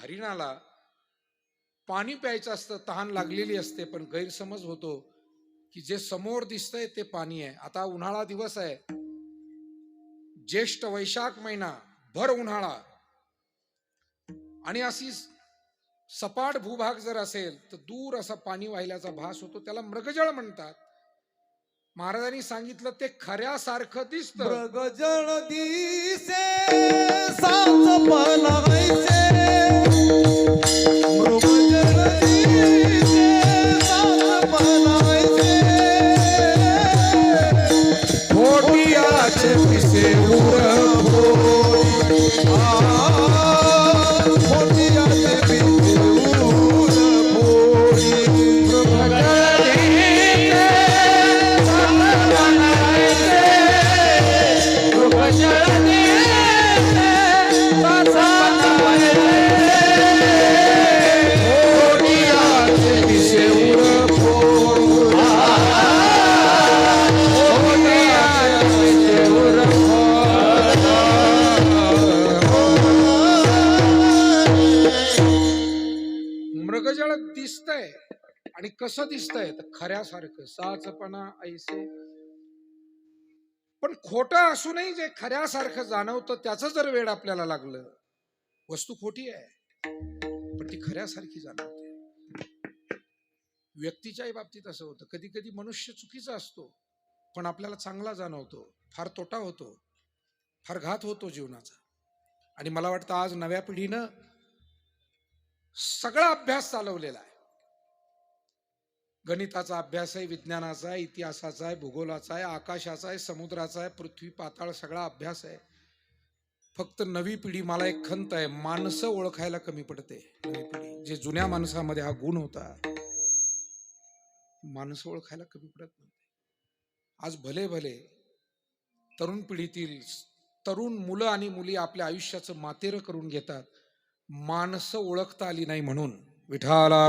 हरिणाला पाणी प्यायचं असतं तहान लागलेली असते पण गैरसमज होतो की जे समोर दिसतंय ते पाणी आहे. आता उन्हाळा दिवस आहे. ज्येष्ठ वैशाख महिना भर उन्हाळा. आणि अशी सपाट भूभाग जर असेल तर दूर असा पाणी वाहिल्याचा भास होतो त्याला मृगजळ म्हणतात. महाराजांनी सांगितलं ते खऱ्यासारखं दिसत. मृगजळ दिसे जगजळ दिसतंय. आणि कसं दिसतंय? तर खऱ्यासारखं. साचपणा ऐसे. पण खोटं असूनही जे खऱ्यासारखं जाणवतं त्याच जर वेळ आपल्याला लागलं वस्तू खोटी आहे. पण ती खऱ्यासारखी जाणवते. व्यक्तीच्याही बाबतीत असं होतं. कधी कधी मनुष्य चुकीचा असतो पण आपल्याला चांगला जाणवतो. फार तोटा होतो. फार घात होतो जीवनाचा. आणि मला वाटतं आज नव्या पिढीनं सगळा अभ्यास चालवलेला आहे. गणिताचा अभ्यास आहे विज्ञानाचा आहे इतिहासाचा आहे भूगोलाचा आहे आकाशाचा आहे समुद्राचा आहे पृथ्वी पाताळ सगळा अभ्यास आहे. फक्त नवी पिढी मला एक खंत आहे माणसं ओळखायला कमी पडते नवी पिढी. जे जुन्या माणसामध्ये हा गुण होता माणसं ओळखायला कमी पडत नव्हते. आज भले भले तरुण पिढीतील तरुण मुलं आणि मुली आपल्या आयुष्याचं मातेरं करून घेतात माणसं ओळखता आली नाही म्हणून. विठाला